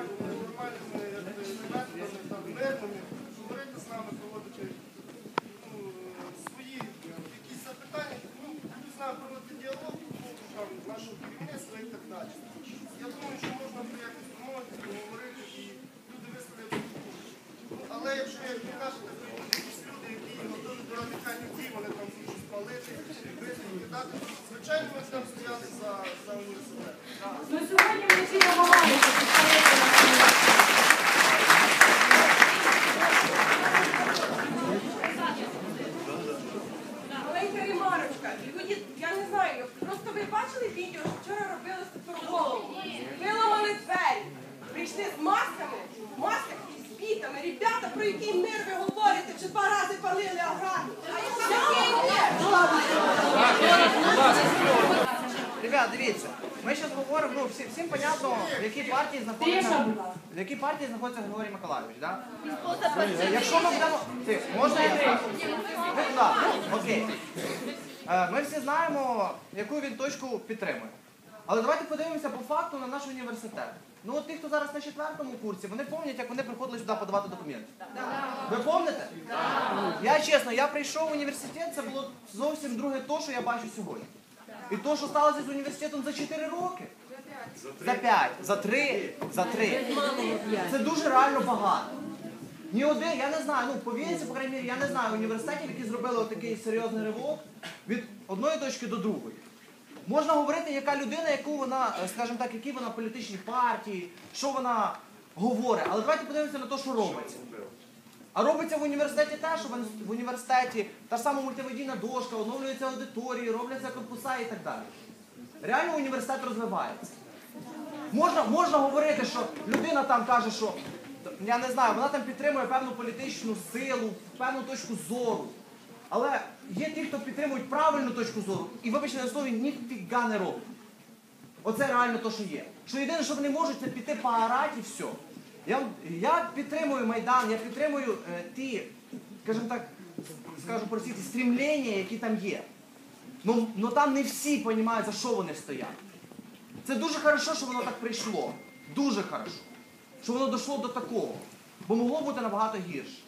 нормальними, методами, мирними, говорити з нами, проводити ну, свої якісь запитання, ну, не знаю, проводити діалог ну, нашого керівництва і так далі. Я думаю, що можна буде якось домовитися, поговорити і люди висловлять. Ну, але якщо, як ви прийдуть якісь люди, які готові до радикальних дій, вони там спалити, бити, звичайно, ми там стояли за, за університет. Ну сьогодні ми всі намагаємося підтримати нашу Маленька ремарочка. Люди, я не знаю, просто ви бачили відео, що вчора робили Петроволом? Виламали двері, прийшли з масками, в масках і з. Ребята, про який мир ви говорите, вже два рази палили аграрію. А який мир? Ребят, дивіться, ми зараз говоримо, ну всі, всім понятно, в якій партії знаходиться. В якій партії знаходиться Григорій Миколайович, да? Якщо ми будемо. Ти, можна я? Ви туди, ну, окей. Е, Ми всі знаємо, яку він точку підтримує. Але давайте подивимося по факту на наш університет. Ну от ті, хто зараз на четвертому курсі, вони пам'ятають, як вони приходили сюди подавати документи. Ви пам'ятаєте? Я чесно, я прийшов в університет, це було зовсім друге то, що я бачу сьогодні. І то, що сталося з університетом за 4 роки. За 5, за 3, за 3. Це дуже реально багато. Ні один, я не знаю, ну по по крайній мірі, я не знаю університетів, які зробили отакий серйозний ривок від одної точки до другої. Можна говорити, яка людина, яку вона, е, скажімо так, які вона політичні партії, що вона говорить. Але давайте подивимося на те, що робиться. А робиться в університеті те, що в- університеті та ж сама мультимедійна дошка, оновлюються аудиторії, робляться корпуса і так далі. Реально університет розвивається. Можна, можна говорити, що людина там каже, що я не знаю, вона там підтримує певну політичну силу, певну точку зору. Але є ті, хто підтримують правильну точку зору, і вибачте на слові ніфіга не роблять. Оце реально то, що є. Що єдине, що вони можуть, це піти поорати і все. Я, я підтримую Майдан, я підтримую е, ті, скажімо так, скажу простіть, стрімлення, які там є. Ну, ну там не всі розуміють, за що вони стоять. Це дуже хорошо, що воно так прийшло. Дуже хорошо. Що воно дійшло до такого. Бо могло бути набагато гірше.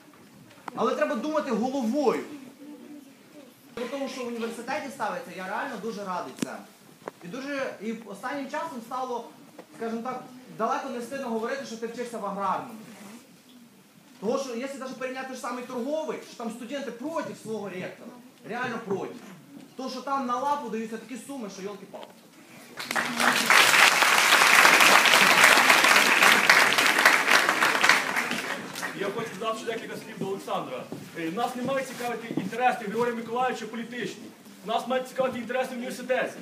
Але треба думати головою. Про тому, що в університеті ставиться, я реально дуже радий це. І дуже і останнім часом стало, скажімо так, далеко не стидно говорити, що ти вчишся в аграрному. Тому що, якщо навіть порівняти той ж самий торговий, що там студенти проти свого ректора, реально проти. То, що там на лапу даються такі суми, що йолки-палки. Я хочу сказати ще декілька слів до Олександра. Е, Нас не мають цікавити інтереси Григорія Миколаївича політичні. Нас мають цікавити інтереси університету.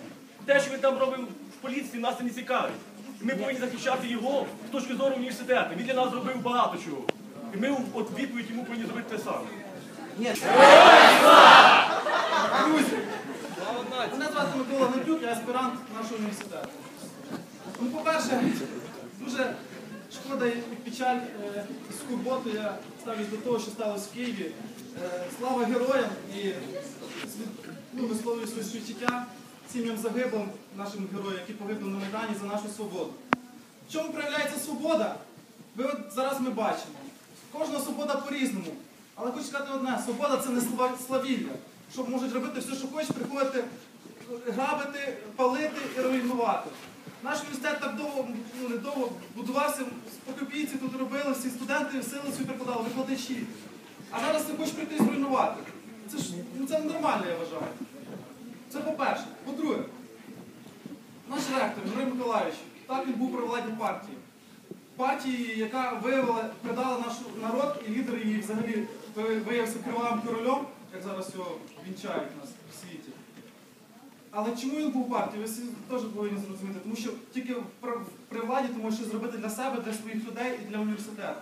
Те, що він там робив в поліції, нас це не цікавить. І ми повинні захищати його з точки зору університету. Він для нас зробив багато чого. І ми от відповідь йому повинні зробити те саме. Ні, Друзі, мене звати Микола Гнатюк, я аспірант нашого університету. Ну, по-перше, дуже шкода і печаль е, і скорботу я ставлюсь до того, що сталося в Києві. Е, слава героям і ну, висловлюю своє співчуття сім'ям загиблим нашим героям, які погибли на Майдані за нашу свободу. В чому проявляється свобода? Ви зараз ми бачимо. Кожна свобода по-різному. Але хочу сказати одне, свобода це не славілля. Що можуть робити все, що хочеш, приходити, грабити, палити і руйнувати. Наш університет так довго, ну не довго будувався, по копійці тут робили, всі студенти сили свої прикладали, викладачі. А зараз ти хочеш прийти і зруйнувати. Це ж ну, це ненормально, я вважаю. Це по-перше. По-друге, наш ректор, Григорій Миколаївич, так він був при владі партії. Партії, яка виявила, предала наш народ, і лідер її взагалі виявився кривавим королем, як зараз його вінчають нас в світі. Але чому він був в партії? Ви теж повинні зрозуміти, тому що тільки при владі ти можеш щось зробити для себе, для своїх людей і для університету.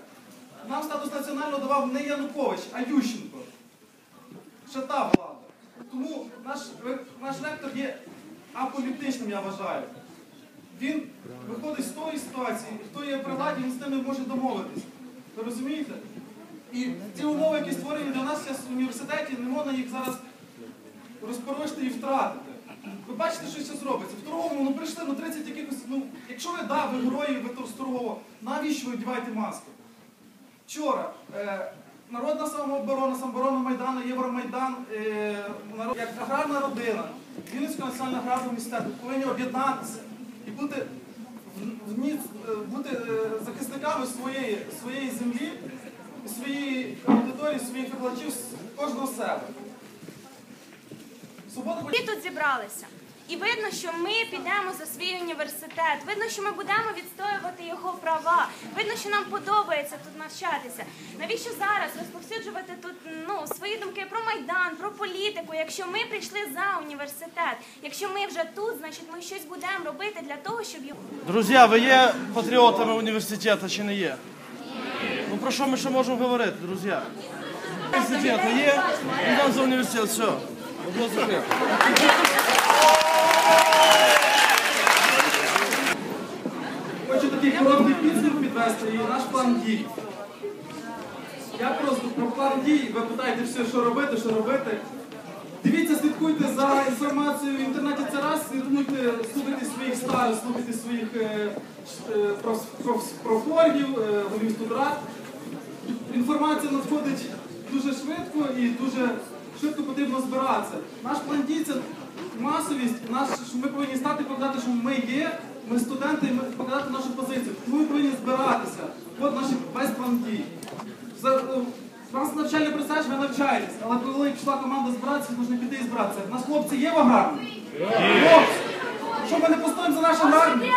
Нам статус національного давав не Янукович, а Ющенко. Ще та влада. Тому наш, наш ректор є аполітичним, я вважаю. Він виходить з тої ситуації, хто є при владі, він з ними може домовитися. Ви розумієте? І ті умови, які створені для нас в університеті, не можна їх зараз розпорожити і втратити. ви бачите, що зараз робиться. В торговому ну прийшли на 30 якихось. Ну, якщо ви да, ви герої, ви то з торгового, навіщо ви вдіваєте маску? Вчора е, Народна самооборона, самооборона Майдану, Євромайдан, е, народ- як аграрна родина, Вінницького національного аграрного університету повинні об'єднатися і бути, в- в е, бути е, захисниками своєї, своєї землі, своєї аудиторії, своїх викладачів, з кожного себе. Свобода Всі тут зібралися. І видно, що ми підемо за свій університет. Видно, що ми будемо відстоювати його права. Видно, що нам подобається тут навчатися. Навіщо зараз розповсюджувати тут ну, свої думки про майдан, про політику? Якщо ми прийшли за університет, якщо ми вже тут, значить ми щось будемо робити для того, щоб його. Друзі, ви є патріотами університету чи не є? Ну про що ми ще можемо говорити, друзі? Університет є, йдемо за університет, все. Вопрос план дій. Я просто про план дій, ви питаєте все, що робити, що робити. Дивіться, слідкуйте за інформацією в інтернеті це раз, слідкуйте, слухайте своїх старих, слухайте своїх е, е, проф- проф- профоргів, е, голів студрат. Інформація надходить дуже швидко і дуже швидко потрібно збиратися. Наш план дій це масовість, наш, що ми повинні стати і показати, що ми є, ми студенти, і ми показати нашу позицію. Ми повинні збиратися. От наш весь план дій. У нас навчальний процес, ви навчаєтесь, але коли пішла команда збиратися, потрібно піти і збиратися. У нас хлопці є в аграрні? Хлопці! Що ми не постоїмо за нашу аграрні?